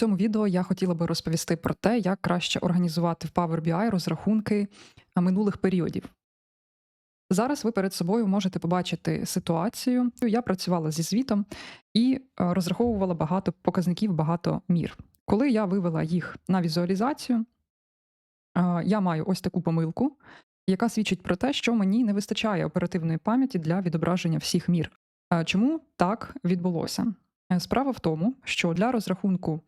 В цьому відео я хотіла би розповісти про те, як краще організувати в Power BI розрахунки минулих періодів. Зараз ви перед собою можете побачити ситуацію. Я працювала зі звітом і е, розраховувала багато показників, багато мір. Коли я вивела їх на візуалізацію, е, я маю ось таку помилку, яка свідчить про те, що мені не вистачає оперативної пам'яті для відображення всіх мір. Е, Чому так відбулося? Справа в тому, що для розрахунку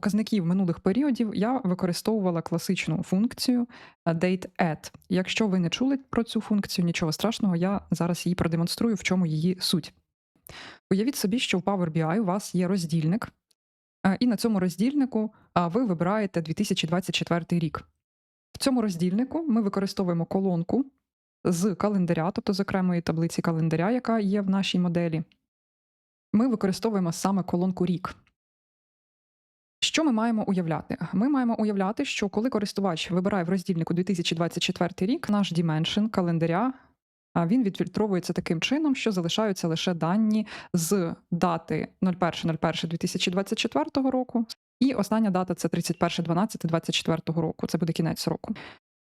показників минулих періодів я використовувала класичну функцію е, date-add. Якщо ви не чули про цю функцію, нічого страшного, я зараз її продемонструю, в чому її суть. Уявіть собі, що в Power BI у вас є роздільник, е, і на цьому роздільнику ви вибираєте 2024 рік. В цьому роздільнику ми використовуємо колонку з календаря, тобто з таблиці календаря, яка є в нашій моделі. Ми використовуємо саме колонку рік. Що ми маємо уявляти? Ми маємо уявляти, що коли користувач вибирає в роздільнику 2024 рік, наш dimension календаря він відфільтровується таким чином, що залишаються лише дані з дати 01.01.2024 року, і остання дата це 31.12.2024 року. Це буде кінець року.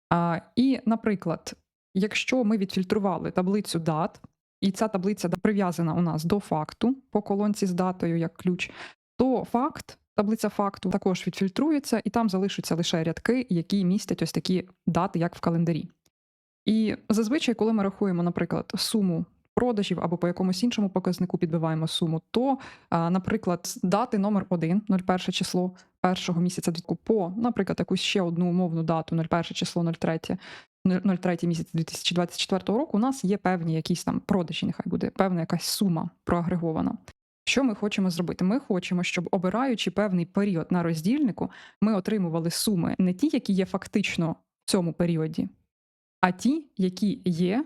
А, І, наприклад, якщо ми відфільтрували таблицю дат, і ця таблиця прив'язана у нас до факту по колонці з датою як ключ, то факт, таблиця факту також відфільтрується, і там залишаться лише рядки, які містять ось такі дати, як в календарі. І зазвичай, коли ми рахуємо, наприклад, суму продажів або по якомусь іншому показнику підбиваємо суму, то, наприклад, дати номер 1, 01 число першого місяця по, наприклад, якусь ще одну умовну дату, 01 число 03, 03 місяць 2024 року, у нас є певні якісь там продажі, нехай буде певна якась сума проагрегована. Що ми хочемо зробити? Ми хочемо, щоб обираючи певний період на роздільнику, ми отримували суми не ті, які є фактично в цьому періоді, а ті, які є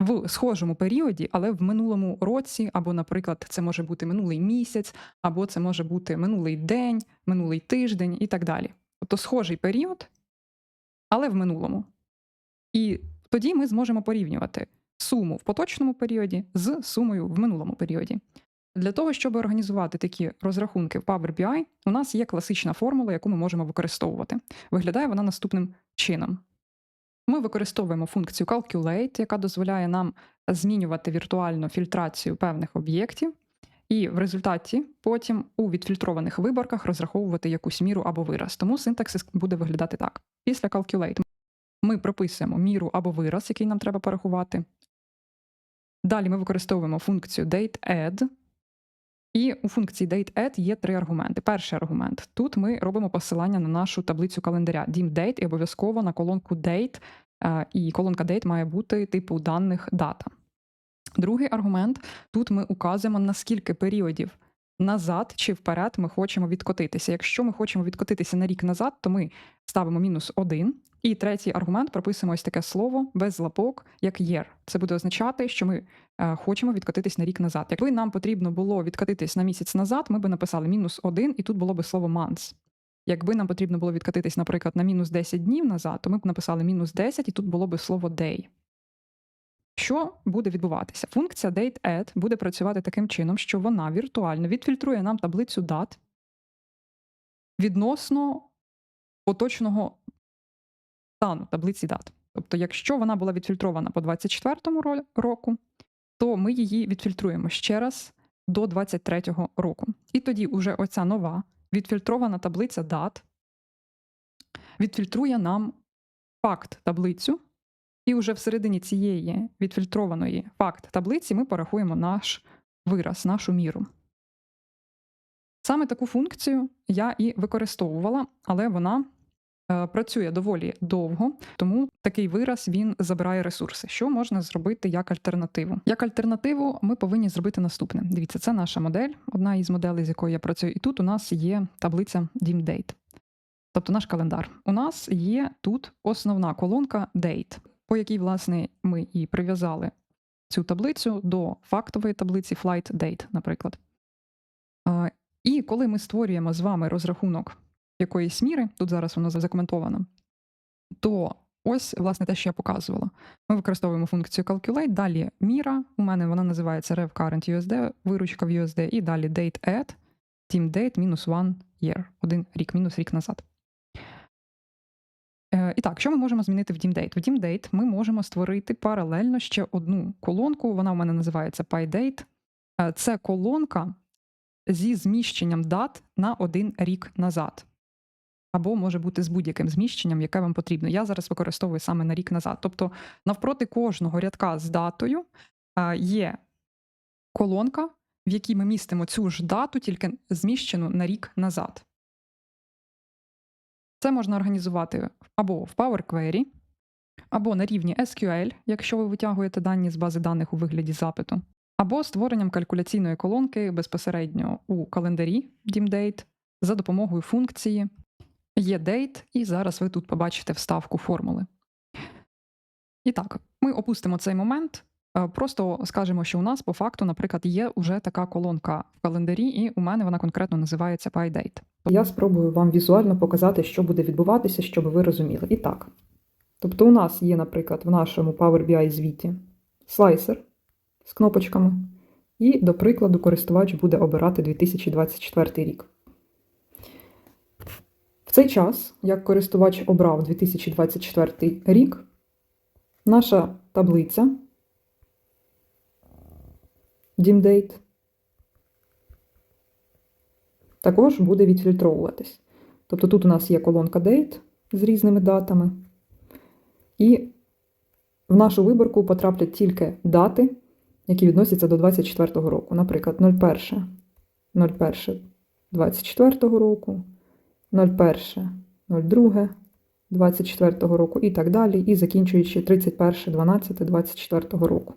в схожому періоді, але в минулому році, або, наприклад, це може бути минулий місяць, або це може бути минулий день, минулий тиждень і так далі. Тобто схожий період, але в минулому. І тоді ми зможемо порівнювати суму в поточному періоді з сумою в минулому періоді. Для того, щоб організувати такі розрахунки в Power BI, у нас є класична формула, яку ми можемо використовувати. Виглядає вона наступним чином. Ми використовуємо функцію Calculate, яка дозволяє нам змінювати віртуальну фільтрацію певних об'єктів, і в результаті потім у відфільтрованих виборках розраховувати якусь міру або вираз. Тому синтаксис буде виглядати так. Після Calculate ми прописуємо міру або вираз, який нам треба порахувати. Далі ми використовуємо функцію dateAdd, і у функції dateAdd є три аргументи. Перший аргумент тут ми робимо посилання на нашу таблицю календаря DIMDate і обов'язково на колонку Date, е, і колонка Date має бути типу даних дата. Другий аргумент тут ми указуємо, наскільки періодів назад чи вперед ми хочемо відкотитися. Якщо ми хочемо відкотитися на рік назад, то ми ставимо мінус один. І третій аргумент прописуємо ось таке слово без лапок, як year. Це буде означати, що ми е, хочемо відкотитись на рік назад. Якби нам потрібно було відкотитись на місяць назад, ми би написали мінус один, і тут було би слово months. Якби нам потрібно було відкотитись, наприклад, на мінус 10 днів назад, то ми б написали мінус 10, і тут було би слово day. Що буде відбуватися? Функція dateAdd буде працювати таким чином, що вона віртуально відфільтрує нам таблицю дат відносно поточного стану таблиці дат. Тобто, якщо вона була відфільтрована по 24-му року, то ми її відфільтруємо ще раз до 23-го року. І тоді уже оця нова відфільтрована таблиця дат відфільтрує нам факт таблицю, і вже всередині цієї відфільтрованої факт таблиці ми порахуємо наш вираз, нашу міру. Саме таку функцію я і використовувала, але вона працює доволі довго, тому такий вираз він забирає ресурси. Що можна зробити як альтернативу? Як альтернативу ми повинні зробити наступне. Дивіться, це наша модель, одна із моделей, з якою я працюю, і тут у нас є таблиця DIMDate, тобто наш календар. У нас є тут основна колонка Date, по якій, власне, ми і прив'язали цю таблицю до фактової таблиці Flight Date, наприклад. І коли ми створюємо з вами розрахунок якоїсь міри, тут зараз воно закоментовано, то ось, власне, те, що я показувала. Ми використовуємо функцію Calculate, далі міра. У мене вона називається USD, виручка в USD, і далі DateAdd. team date мінус one year, один рік, мінус рік назад. Е, І так, що ми можемо змінити в DeemDate? В DeemDate ми можемо створити паралельно ще одну колонку. Вона у мене називається PyDate. Е, Це колонка зі зміщенням дат на один рік назад. Або може бути з будь-яким зміщенням, яке вам потрібно. Я зараз використовую саме на рік назад. Тобто, навпроти кожного рядка з датою е, є колонка, в якій ми містимо цю ж дату, тільки зміщену на рік назад. Це можна організувати або в Power Query, або на рівні SQL, якщо ви витягуєте дані з бази даних у вигляді запиту, або створенням калькуляційної колонки безпосередньо у календарі DeemDate за допомогою функції yeDate, і зараз ви тут побачите вставку формули. І так, ми опустимо цей момент. Е, Просто скажемо, що у нас по факту, наприклад, є вже така колонка в календарі, і у мене вона конкретно називається PyDate. Я спробую вам візуально показати, що буде відбуватися, щоб ви розуміли. І так. Тобто, у нас є, наприклад, в нашому Power BI звіті слайсер з кнопочками, і, до прикладу, користувач буде обирати 2024 рік. В цей час, як користувач обрав 2024 рік, наша таблиця DeemDate також буде відфільтровуватись. Тобто тут у нас є колонка Date з різними датами, і в нашу виборку потраплять тільки дати, які відносяться до 2024 року. Наприклад, 01, 01 24 року, 01, 02 24 року і так далі, і закінчуючи 31, 12 24 року.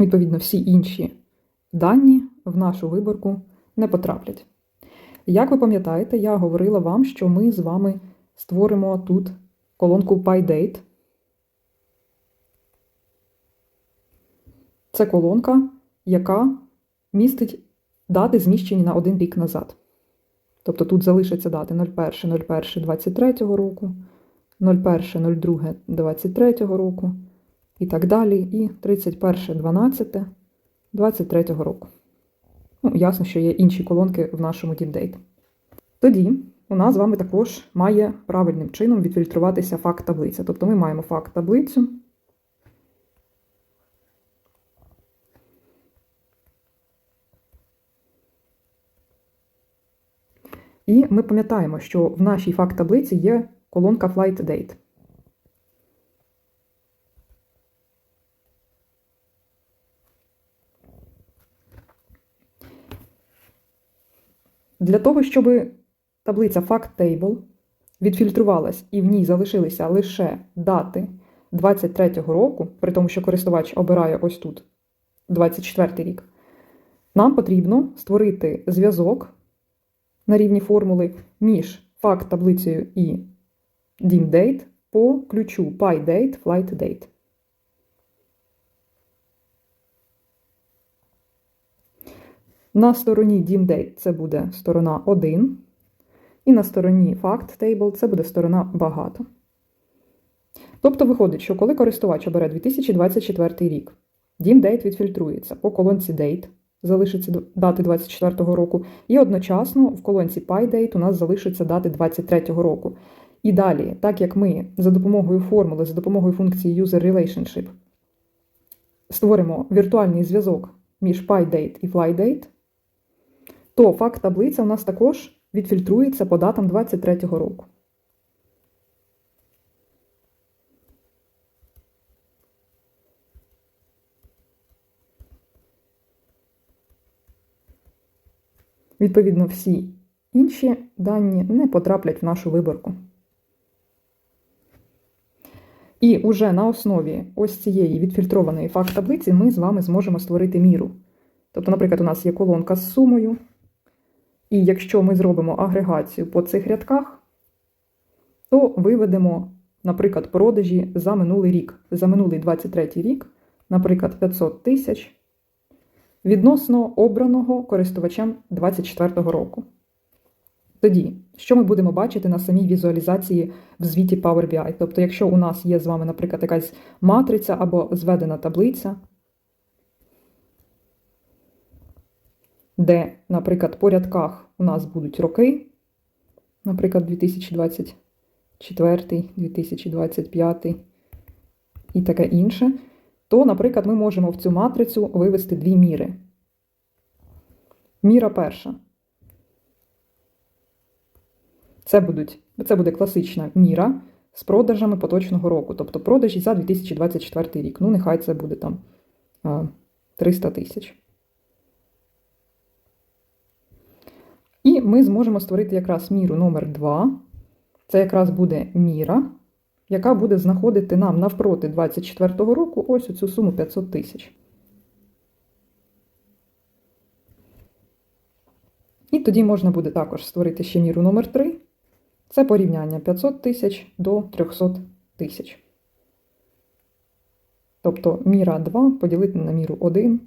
Відповідно, всі інші дані в нашу виборку не потраплять. Як ви пам'ятаєте, я говорила вам, що ми з вами створимо тут колонку PyDate. Це колонка, яка містить дати, зміщені на один рік назад. Тобто тут залишаться дати 01.01.23 року, 01.02.23 року і так далі, і 31.12.23 року. Ну, ясно, що є інші колонки в нашому DeepDate. Тоді у нас з вами також має правильним чином відфільтруватися факт таблиця. Тобто ми маємо факт таблицю. І ми пам'ятаємо, що в нашій факт таблиці є колонка Flight Date. Для того, щоб таблиця Fact Table відфільтрувалась і в ній залишилися лише дати 23-го року, при тому, що користувач обирає ось тут 24 рік, нам потрібно створити зв'язок на рівні формули між факт таблицею і DeemDate по ключу PyDate Flight Date. На стороні DeemDate це буде сторона 1, і на стороні Fact Table це буде сторона багато. Тобто виходить, що коли користувач обере 2024 рік, DeemDate відфільтрується по колонці Date, залишиться дати 24 року, і одночасно в колонці PyDate у нас залишиться дати 23 року. І далі, так як ми за допомогою формули, за допомогою функції User Relationship створимо віртуальний зв'язок між PyDate і FlyDate, то факт таблиця у нас також відфільтрується по датам 23-го року. Відповідно, всі інші дані не потраплять в нашу виборку. І уже на основі ось цієї відфільтрованої факт таблиці ми з вами зможемо створити міру. Тобто, наприклад, у нас є колонка з сумою, і якщо ми зробимо агрегацію по цих рядках, то виведемо, наприклад, продажі за минулий рік, за минулий 23 рік, наприклад, 500 тисяч відносно обраного користувачем 24 року. Тоді, що ми будемо бачити на самій візуалізації в звіті Power BI? Тобто, якщо у нас є з вами, наприклад, якась матриця або зведена таблиця, де, наприклад, по рядках у нас будуть роки, наприклад, 2024, 2025 і таке інше, то, наприклад, ми можемо в цю матрицю вивести дві міри. Міра перша. Це, будуть, це буде класична міра з продажами поточного року, тобто продажі за 2024 рік. Ну, нехай це буде там 300 тисяч. І ми зможемо створити якраз міру номер 2. Це якраз буде міра, яка буде знаходити нам навпроти 2024 року ось цю суму 500 тисяч. І тоді можна буде також створити ще міру номер 3. Це порівняння 500 тисяч до 300 тисяч. Тобто міра 2 поділити на міру 1.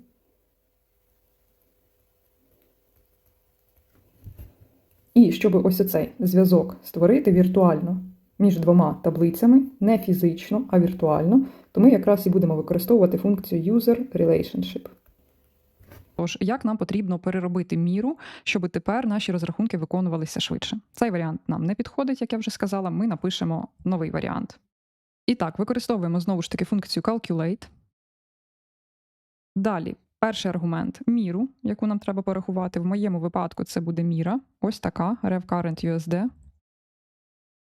І щоб ось оцей зв'язок створити віртуально між двома таблицями, не фізично, а віртуально, то ми якраз і будемо використовувати функцію user relationship. Тож, як нам потрібно переробити міру, щоб тепер наші розрахунки виконувалися швидше? Цей варіант нам не підходить, як я вже сказала. Ми напишемо новий варіант. І так, використовуємо знову ж таки функцію calculate. Далі, перший аргумент міру, яку нам треба порахувати. В моєму випадку це буде міра, ось така rev USD.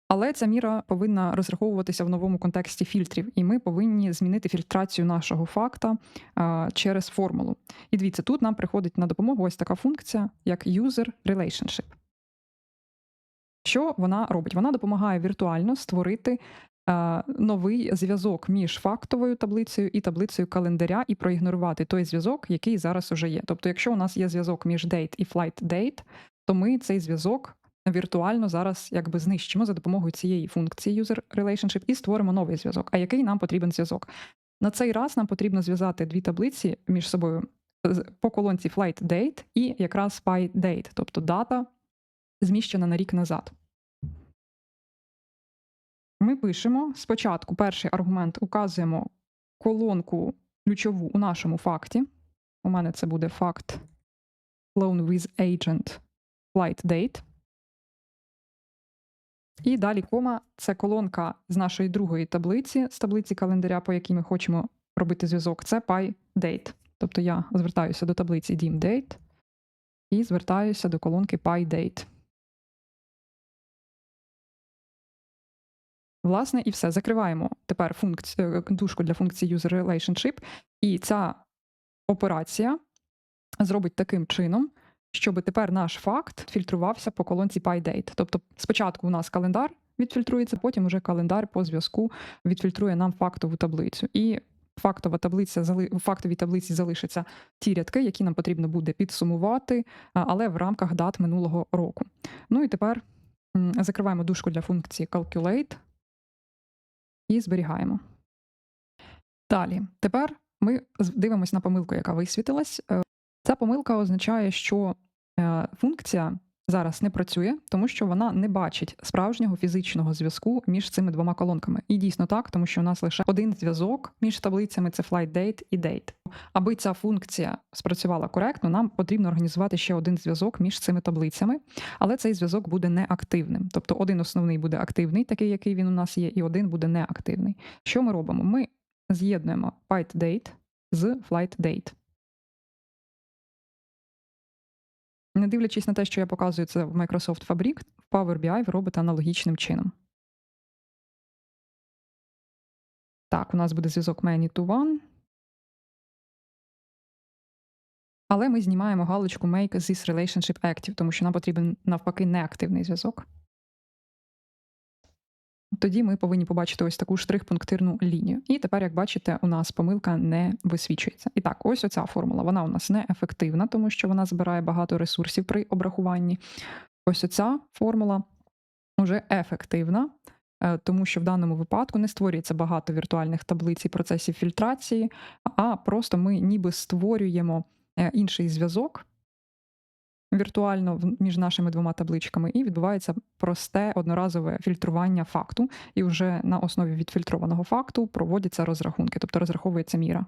Але ця міра повинна розраховуватися в новому контексті фільтрів, і ми повинні змінити фільтрацію нашого факта через формулу. І дивіться, тут нам приходить на допомогу ось така функція, як user relationship. Що вона робить? Вона допомагає віртуально створити новий зв'язок між фактовою таблицею і таблицею календаря і проігнорувати той зв'язок, який зараз уже є. Тобто, якщо у нас є зв'язок між date і flight date, то ми цей зв'язок віртуально зараз якби знищимо за допомогою цієї функції user relationship і створимо новий зв'язок. А який нам потрібен зв'язок? На цей раз нам потрібно зв'язати дві таблиці між собою по колонці flight date і якраз spy date, тобто дата зміщена на рік назад. Ми пишемо спочатку перший аргумент указуємо колонку ключову у нашому факті. У мене це буде факт loan with agent flight date. І далі кома це колонка з нашої другої таблиці, з таблиці календаря, по якій ми хочемо робити зв'язок. Це PyDate. Тобто я звертаюся до таблиці DimDate і звертаюся до колонки PyDate. Власне, і все. Закриваємо тепер функцію, дужку для функції user relationship. І ця операція зробить таким чином, щоб тепер наш факт фільтрувався по колонці PyDate. Тобто спочатку у нас календар відфільтрується, потім уже календар по зв'язку відфільтрує нам фактову таблицю. І фактова таблиця у фактовій таблиці залишаться ті рядки, які нам потрібно буде підсумувати, але в рамках дат минулого року. Ну і тепер закриваємо дужку для функції calculate і зберігаємо. Далі, тепер ми дивимось на помилку, яка висвітилась. Ця помилка означає, що е, функція зараз не працює, тому що вона не бачить справжнього фізичного зв'язку між цими двома колонками. І дійсно так, тому що у нас лише один зв'язок між таблицями це flight date і date. Аби ця функція спрацювала коректно, нам потрібно організувати ще один зв'язок між цими таблицями, але цей зв'язок буде неактивним. Тобто один основний буде активний, такий, який він у нас є, і один буде неактивний. Що ми робимо? Ми з'єднуємо PyDate з flight date. Не дивлячись на те, що я показую це в Microsoft Fabric, в Power BI ви робите аналогічним чином. Так, у нас буде зв'язок many to one. Але ми знімаємо галочку Make this relationship active, тому що нам потрібен навпаки неактивний зв'язок. Тоді ми повинні побачити ось таку штрих-пунктирну лінію. І тепер, як бачите, у нас помилка не висвічується. І так, ось оця формула. Вона у нас не ефективна, тому що вона збирає багато ресурсів при обрахуванні. Ось оця формула вже ефективна, е, тому що в даному випадку не створюється багато віртуальних таблиць і процесів фільтрації, а просто ми ніби створюємо е, інший зв'язок віртуально між нашими двома табличками, і відбувається просте одноразове фільтрування факту, і вже на основі відфільтрованого факту проводяться розрахунки, тобто розраховується міра.